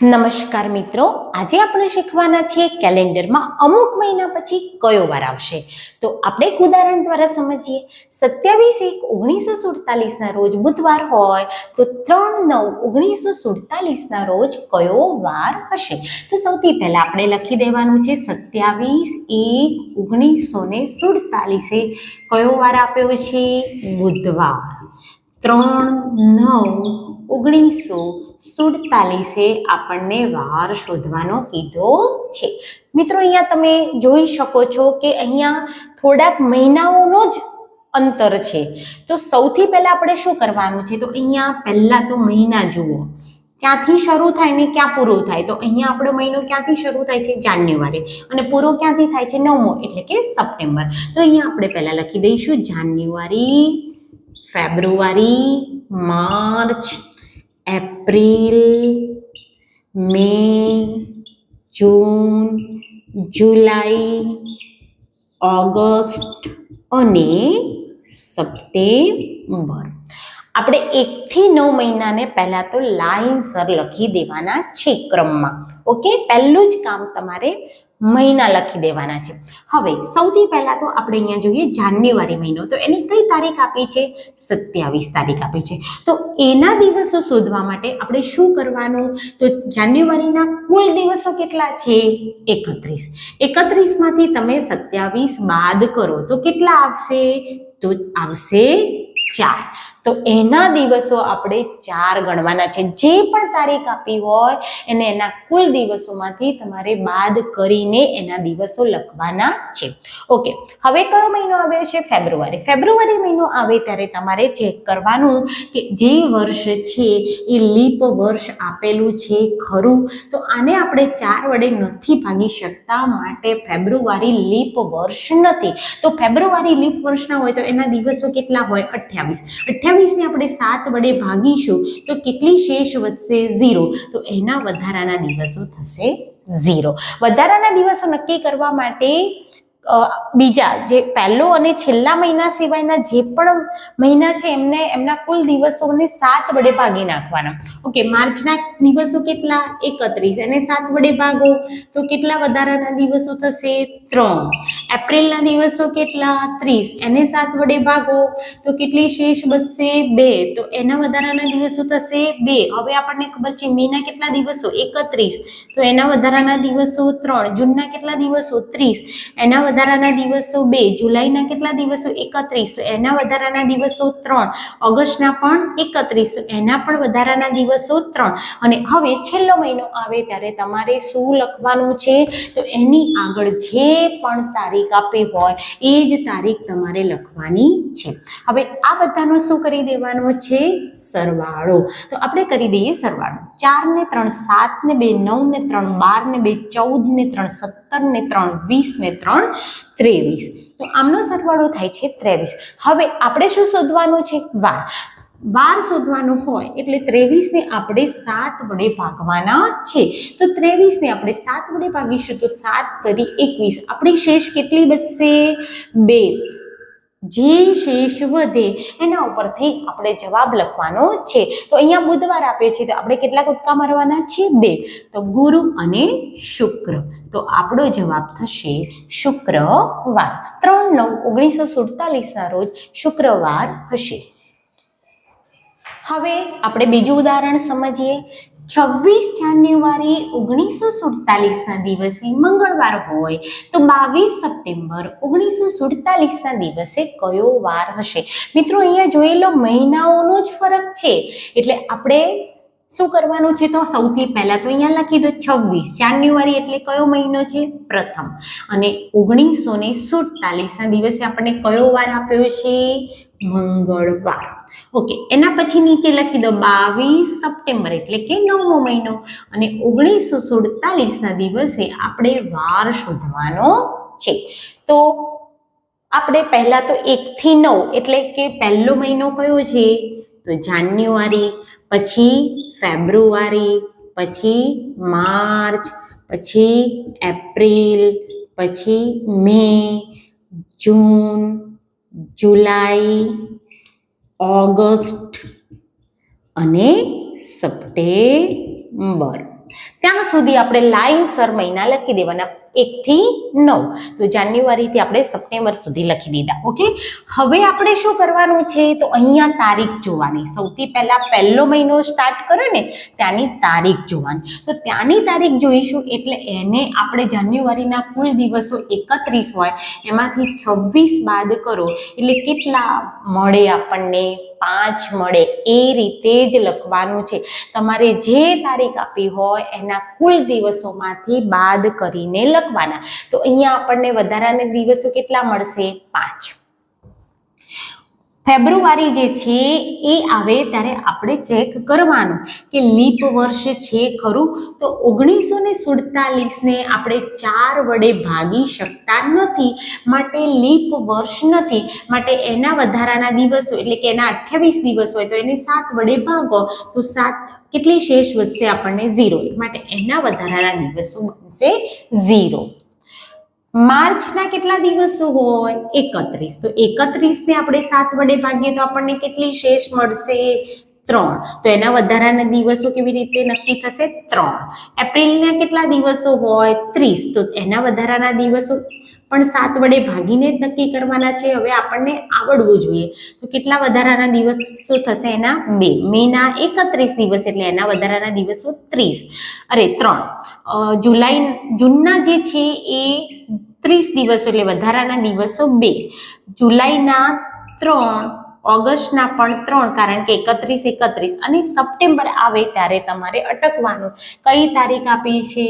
નમસ્કાર મિત્રો, આજે આપણે શીખવાના છીએ કેલેન્ડરમાં અમુક મહિના પછી કયો વાર આવશે. તો આપણે એક ઉદાહરણ દ્વારા સમજીએ. સત્યાવીસ એક ઓગણીસો સુડતાલીસના રોજ બુધવાર હોય, તો ત્રણ નવ ઓગણીસો સુડતાલીસના રોજ કયો વાર હશે? તો સૌથી પહેલાં આપણે લખી દેવાનું છે સત્યાવીસ એક ઓગણીસો ને સુડતાલીસે કયો વાર આપ્યો છે? બુધવાર. ત્રણ નવ ઓગણીસો સુડતાલીસે આપણને વાર શોધવાનો કીધો છે. મિત્રો, અહીંયા તમે જોઈ શકો છો કે અહીંયા થોડાક મહિનાઓનો જ અંતર છે. તો સૌથી પહેલાં આપણે શું કરવાનું છે? તો અહીંયા પહેલાં તો મહિના જુઓ. ક્યાંથી શરૂ થાય ને ક્યાં પૂરો થાય? તો અહીંયા આપણો મહિનો ક્યાંથી શરૂ થાય છે? જાન્યુઆરી. અને પૂરો ક્યાંથી થાય છે? નવમો, એટલે કે સપ્ટેમ્બર. તો અહીંયા આપણે પહેલાં લખી દઈશું January February, March, April, May, June, July, August અને સપ્ટેમ્બર. આપણે એકથી નવ મહિનાને પહેલાં તો લાઇનસર લખી દેવાના છે ક્રમમાં. ઓકે? પહેલું જ કામ તમારે મહિના લખી દેવાના છે. હવે સૌથી પહેલાં તો આપણે અહીંયા જોઈએ જાન્યુઆરી મહિનો. તો એની કઈ તારીખ આપી છે? સત્યાવીસ તારીખ આપી છે. તો એના દિવસો શોધવા માટે આપણે શું કરવાનું? તો જાન્યુઆરીના કુલ દિવસો કેટલા છે? એકત્રીસ. એકત્રીસમાંથી તમે સત્યાવીસ બાદ કરો. તો કેટલા આવશે? તો આવશે ચાર. તો એના દિવસો આપણે ચાર ગણવાના છે. જે પણ તારીખ આપી હોય, એને એના કુલ દિવસોમાંથી તમારે બાદ કરીને એના દિવસો લખવાના છે. ઓકે, હવે કયો મહિનો આવે છે? ફેબ્રુઆરી. ફેબ્રુઆરી મહિનો આવે ત્યારે તમારે ચેક કરવાનું કે જે વર્ષ છે એ લીપ વર્ષ આપેલું છે ખરું? તો આને આપણે ચાર વડે નથી ભાગી શકતા માટે ફેબ્રુઆરી લીપ વર્ષ નથી. તો ફેબ્રુઆરી લીપ વર્ષના હોય તો એના દિવસો કેટલા હોય? અઠ્યાવીસ અઠ્યાવીસને આપણે સાત વડે ભાગીશું તો કેટલી શેષ વધશે? ઝીરો. તો એના વધારાના દિવસો થશે ઝીરો. વધારાના દિવસો નક્કી કરવા માટે બીજા જે પહેલો અને છેલ્લા મહિના સિવાયના જે પણ મહિના છે, એમને એમના કુલ દિવસોને સાત વડે ભાગી નાખવાના. ઓકે, માર્ચના દિવસો કેટલા? એકત્રીસ. એને સાત વડે ભાગો, તો કેટલા વધારાના દિવસો થશે? ત્રણ. એપ્રિલના દિવસો કેટલા? ત્રીસ. એને સાત વડે ભાગો, તો કેટલી શેષ બચશે બે. તો એના વધારાના દિવસો થશે બે. હવે આપણને ખબર છે, મેના કેટલા દિવસો? એકત્રીસ. તો એના વધારાના દિવસો ત્રણ. જૂનના કેટલા દિવસો? ત્રીસ. એના વધારાના દિવસો બે, જુલાઈના કેટલા દિવસો? એકત્રીસ. એના વધારાના દિવસો ત્રણ. ઓગસ્ટના પણ એકત્રીસ. એના પણ વધારાના દિવસો ત્રણ. અને હવે છેલ્લો મહિનો આવે ત્યારે તમારે શું લખવાનું છે? તો એની આગળ જે પણ તારીખ આપી હોય, એ જ તારીખ તમારે લખવાની છે. હવે આ બધાનો શું કરી દેવાનો છે? સરવાળો. તો આપણે કરી દઈએ સરવાળો. ચાર ને ત્રણ સાત ને બે નવ ને ત્રણ બાર ને બે ચૌદ ને ત્રણ સત્તર ને ત્રણ વીસ ને ત્રણ ત્રેવીસ. તો આમનો સરવાળો થાય છે ત્રેવીસ. હવે આપણે શું શોધવાનું છે? વાર. વાર શોધવાનું હોય એટલે ત્રેવીસને આપણે સાત વડે ભાગવાના છે. તો ત્રેવીસને આપણે સાત વડે ભાગીશું તો સાત કરી એકવીસ. આપણી શેષ કેટલી બચશે? બે. જે શેષ વધે એના ઉપરથી આપણે જવાબ લખવાનો છે. તો અહીંયા બુધવાર આપ્યો છે, તો આપણે કેટલા કૂદકા મારવાના છે? બે. તો ગુરુ અને શુક્ર. તો આપણો જવાબ થશે શુક્રવાર. ત્રણ નવ ઓગણીસો સુડતાલીસના રોજ શુક્રવાર હશે. હવે આપણે બીજું ઉદાહરણ સમજીએ. છવ્વીસ જાન્યુઆરી ઓગણીસો સુડતાલીસના દિવસે મંગળવાર હોય તો બાવીસ સપ્ટેમ્બર ઓગણીસો સુડતાલીસના દિવસે કયો વાર હશે? મિત્રો, અહીંયા જોયેલો મહિનાઓનો જ ફરક છે. એટલે આપણે શું કરવાનું છે તો સૌથી પહેલાં તો અહીંયા લખી દો છવ્વીસ. જાન્યુઆરી એટલે કયો મહિનો છે? પ્રથમ. અને ઓગણીસો ને સુડતાલીસના દિવસે આપણને કયો વાર આપ્યો છે? મંગળવાર. ઓકે, એના પછી નીચે લખી દો બાવીસ સપ્ટેમ્બર, એટલે કે નવમો મહિનો. અને ઓગણીસો સુડતાલીસના દિવસે આપણે વાર શોધવાનો છે. તો આપણે પહેલાં તો એકથી નવ, એટલે કે પહેલો મહિનો કયો છે? તો જાન્યુઆરી, પછી ફેબ્રુઆરી, પછી માર્ચ, પછી એપ્રિલ, પછી મે, જૂન જુલાઈ ઓગસ્ટ અને સપ્ટેમ્બર. ત્યાં સુધી આપણે લાઈનસર મહિના લખી દેવાના. એકથી નવ. તો જાન્યુઆરીથી આપણે સપ્ટેમ્બર સુધી લખી દીધા, ઓકે? હવે આપણે શું કરવાનું છે? તો અહીંયા તારીખ જોવાની. સૌથી પહેલા પહેલો મહિનો સ્ટાર્ટ કર્યો ને, ત્યાંની તારીખ જોવાની. તો ત્યાંની તારીખ જોઈશું એટલે એને આપણે જાન્યુઆરીના કુલ દિવસો એકત્રીસ હોય. એમાંથી છવ્વીસ બાદ કરો એટલે કેટલા મળે આપણને? પાંચ મળે એ રીતે જ લખવાનું છે. તમારે જે તારીખ આપી હોય એના કુલ દિવસોમાંથી બાદ કરીને લખવાના. તો અહીંયા આપણને વધારાના દિવસો કેટલા મળશે? પાંચ. ફેબ્રુઆરી જે છે, એ આવે ત્યારે આપણે ચેક કરવાનું કે લીપ વર્ષ છે ખરું? તો ઓગણીસો ને સુડતાલીસને આપણે ચાર વડે ભાગી શકતા નથી, માટે લીપ વર્ષ નથી, માટે એના વધારાના દિવસો એટલે કે એના અઠ્યાવીસ દિવસ હોય તો એને સાત વડે ભાગો, તો સાત કેટલી શેષ વધશે આપણને ઝીરો, માટે એના વધારાના દિવસો બનશે ઝીરો. માર્ચના કેટલા દિવસો હોય? એકત્રીસ. તો એકત્રીસને આપણે સાત વડે ભાગીએ તો આપણને કેટલી શેષ મળશે? ત્રણ. તો એના વધારાના દિવસો કેવી રીતે નક્કી થશે? ત્રણ. એપ્રિલના કેટલા દિવસો હોય? ત્રીસ. તો એના વધારાના દિવસો પણ સાત વડે ભાગીને જ નક્કી કરવાના છે. હવે આપણને આવડવું જોઈએ. તો કેટલા વધારાના દિવસો થશે એના? બે. મેના એકત્રીસ દિવસ એટલે એના વધારાના દિવસો ત્રીસ. અરે, ત્રણ. જુલાઈ, જૂનના જે છે એ ત્રીસ દિવસો એટલે વધારાના દિવસો બે. જુલાઈના ત્રણ, ઓગસ્ટના પણ ત્રણ, કારણ કે એકત્રીસ એકત્રીસ. અને સપ્ટેમ્બર આવે ત્યારે તમારે અટકવાનું. કઈ તારીખ આપી છે?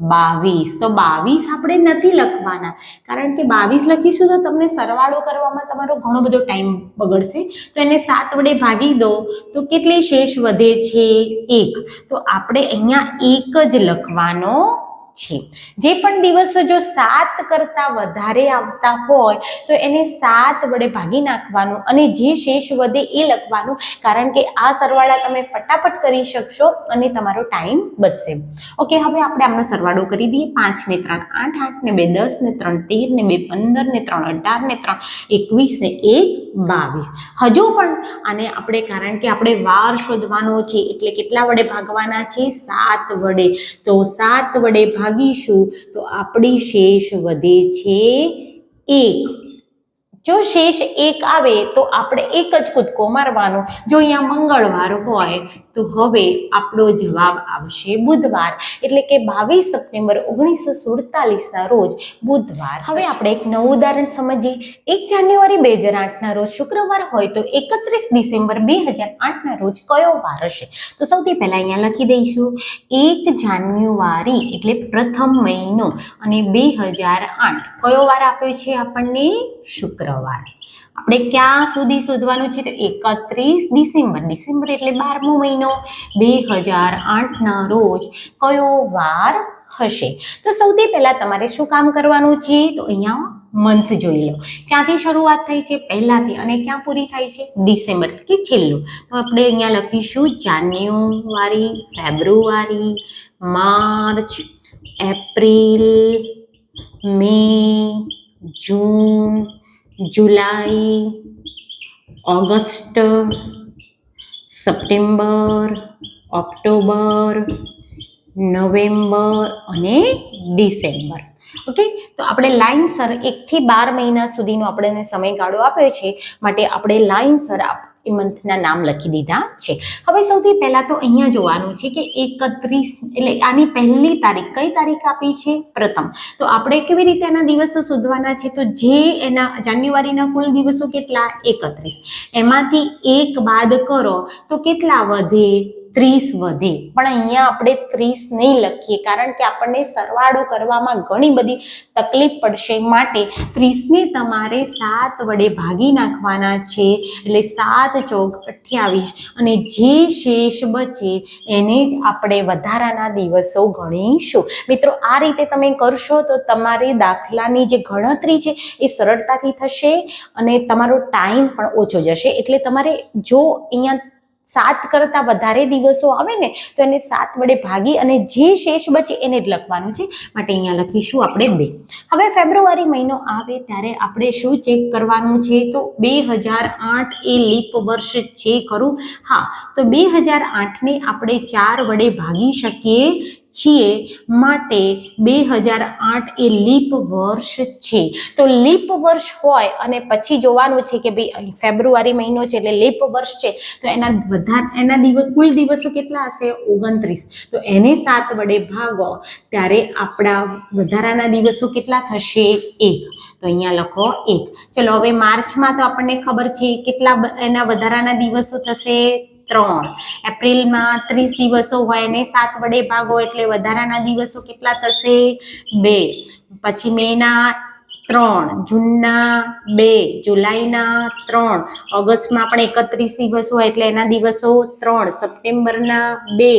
બાવીસ. તો બાવીસ આપણે નથી લખવાના. કારણ કે બાવીસ લખીશું તો તમને સરવાળો કરવામાં તમારો ઘણો બધો ટાઈમ બગડશે. તો એને સાત વડે ભાગી દો. તો કેટલી શેષ વધે છે? એક. તો આપણે અહીંયા એક જ લખવાનો છે. જે પણ દિવસો જો સાત કરતા વધારે આવતા હોય, તો એને સાત વડે ભાગી નાખવાનું અને જે શેષ વધે એ લખવાનું. કારણ કે આ સરવાળા તમે ફટાફટ કરી શકશો અને તમારો ટાઈમ બચશે. ઓકે, હવે આપણે આમનો સરવાળો કરી દઈએ. પાંચ ને ત્રણ આઠ આઠ ને બે દસ ને ત્રણ, તેર ને બે પંદર ને ત્રણ, અઢાર ને ત્રણ, એકવીસ ને એક બાવીસ. હજુ પણ આને આપણે, કારણ કે આપણે વાર શોધવાનો છે, એટલે કેટલા વડે ભાગવાના છે? સાત વડે. તો સાત વડે ભાગીશું તો આપણી શેષ વધે છે એક. જો શેષ એક આવે તો આપણે એક જ કૂદકો મારવાનો. જો અહીંયા મંગળવાર હોય તો હવે આપણો જવાબ આવશે બુધવાર. એટલે કે બાવીસ સપ્ટેમ્બર ઓગણીસો સુડતાલીસના રોજ બુધવાર. હવે આપણે એક નવું ઉદાહરણ સમજીએ. એક જાન્યુઆરી બે હજાર આઠના રોજ શુક્રવાર હોય તો એકત્રીસ ડિસેમ્બર બે હજાર આઠના રોજ કયો વાર હશે? તો સૌથી પહેલાં અહીંયા લખી દઈશું. એક જાન્યુઆરી એટલે પ્રથમ મહિનો અને બે હજાર આઠ. કયો વાર આપ્યો છે આપણને? શુક્રવાર આપણે ક્યાં સુધી શોધવાનું છે તો એકત્રીસ ડિસેમ્બર. ડિસેમ્બર એટલે બારમો મહિનો. બે હજાર આઠના રોજ કયો વાર હશે? તો સૌથી પહેલા તમારે શું કામ કરવાનું છે? તો અહીંયા મંથ જોઈ લો. ક્યાંથી શરૂઆત થઈ છે? પહેલાથી અને ક્યાં પૂરી થાય છે? ડિસેમ્બર કે છેલ્લું. તો આપણે અહીંયા લખીશું January, February, March, April, May, June July, August, September, October, November અને ડિસેમ્બર. ઓકે? તો આપણે લાઇનસર એકથી બાર મહિના સુધીનો આપણને સમયગાળો આપ્યો છે. માટે આપણે લાઇનસર એ મંથના નામ લખી દીધા છે. હવે સૌથી પહેલાં તો અહીંયા જોવાનું છે કે એકત્રીસ એટલે આની પહેલી તારીખ કઈ તારીખ આપી છે? પ્રથમ. તો આપણે કેવી રીતે એના દિવસો શોધવાના છે? તો જે એના જાન્યુઆરીના કુલ દિવસો કેટલા? એકત્રીસ. એમાંથી એક બાદ કરો તો કેટલા વધે? ત્રીસ વધે. પણ અહીંયા આપણે ત્રીસ નહીં લખીએ, કારણ કે આપણને સરવાળો કરવામાં ઘણી બધી તકલીફ પડશે માટે ત્રીસને તમારે સાત વડે ભાગી નાખવાના છે, એટલે સાત ચોક અઠ્યાવીસ. અને જે શેષ બચે એને જ આપણે વધારાના દિવસો ગણીશું. મિત્રો, આ રીતે તમે કરશો તો તમારી દાખલાની જે ગણતરી છે એ સરળતાથી થશે અને તમારો ટાઈમ પણ ઓછો જશે. એટલે તમારે જો અહીંયા સાત કરતાં વધારે દિવસો આવે ને, તો એને સાત વડે ભાગી અને જે શેષ બચે એને જ લખવાનું છે. માટે અહીંયા લખીશું આપણે બે. હવે ફેબ્રુઆરી મહિનો આવે ત્યારે આપણે શું ચેક કરવાનું છે? તો બે હજાર આઠ એ લીપ વર્ષ છે ખરું? હા, તો બે હજાર આઠને આપણે ચાર વડે ભાગી શકીએ. છીએ. માટે બે હજાર આઠ એ લીપ વર્ષ છે. તો લીપ વર્ષ હોય અને પછી જોવાનું છે કે ભાઈ ફેબ્રુઆરી મહિનો છે એટલે લીપ વર્ષ છે. તો એના વધાર, એના દિવસ, કુલ દિવસો કેટલા હશે? ઓગણત્રીસ. તો એને સાત વડે ભાગો, ત્યારે આપણા વધારાના દિવસો કેટલા થશે? એક. તો અહીંયા લખો એક. ચલો, હવે માર્ચમાં તો આપણને ખબર છે કેટલા એના વધારાના દિવસો થશે? ત્રણ. એપ્રિલમાં ત્રીસ દિવસો હોય ને સાત વડે ભાગો એટલે વધારાના દિવસો કેટલા થશે? બે. પછી મેના ત્રણ, જૂનના બે, જુલાઈના ત્રણ. ઓગસ્ટમાં પણ એકત્રીસ દિવસ હોય એટલે એના દિવસો ત્રણ. સપ્ટેમ્બરના બે,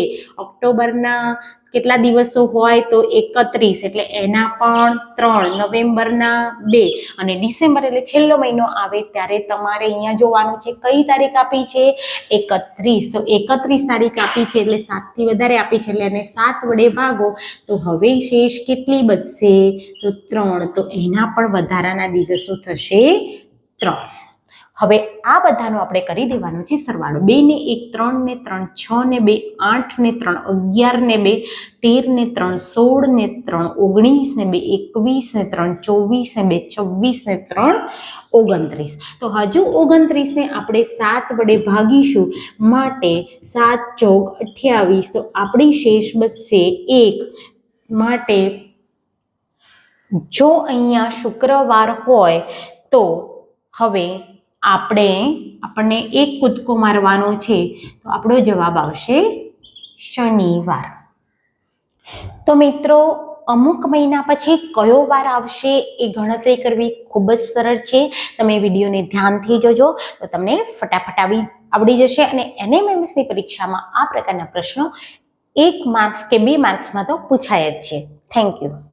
ઓક્ટોબરના કેટલા દિવસો હોય તો એકત્રીસ, એટલે એના પણ ત્રણ નવેમ્બરના બે. અને ડિસેમ્બર એટલે છેલ્લો મહિનો આવે ત્યારે તમારે અહીંયા જોવાનું છે કઈ તારીખ આપી છે? એકત્રીસ. તો એકત્રીસ તારીખ આપી છે એટલે સાતથી વધારે આપી છે એટલે એને સાત વડે ભાગો. તો હવે શેષ કેટલી બચશે? તો ત્રણ. તો એના પણ વધારાના દિવસો થશે ત્રણ. હવે આ બધાનું આપણે કરી દેવાનું છે સરવાળો. બે ને એક, ત્રણ ને ત્રણ, છ ને બે, આઠ ને ત્રણ, અગિયાર ને બે, તેર ને ત્રણ, સોળ ને ત્રણ, ઓગણીસ ને બે, એકવીસ ને ત્રણ, ચોવીસ ને બે, છવ્વીસ ને ત્રણ, ઓગણત્રીસ. તો હજુ ઓગણત્રીસને આપણે સાત વડે ભાગીશું. માટે સાત ચોક અઠ્યાવીસ. તો આપણી શેષ બચશે એક. માટે જો અહીંયા શુક્રવાર હોય તો હવે આપણે આપણને એક કૂદકો મારવાનો છે, તો આપણો જવાબ આવશે શનિવાર. તો મિત્રો, અમુક મહિના પછી કયો વાર આવશે એ ગણતરી કરવી ખૂબ જ સરળ છે. તમે વિડીયોને ધ્યાનથી જોજો, તો તમને ફટાફટ આવી આવડી જશે અને એનએમએમએસની પરીક્ષામાં આ પ્રકારના પ્રશ્નો એક માર્ક્સ કે બે માર્ક્સમાં તો પૂછાય જ છે. Thank you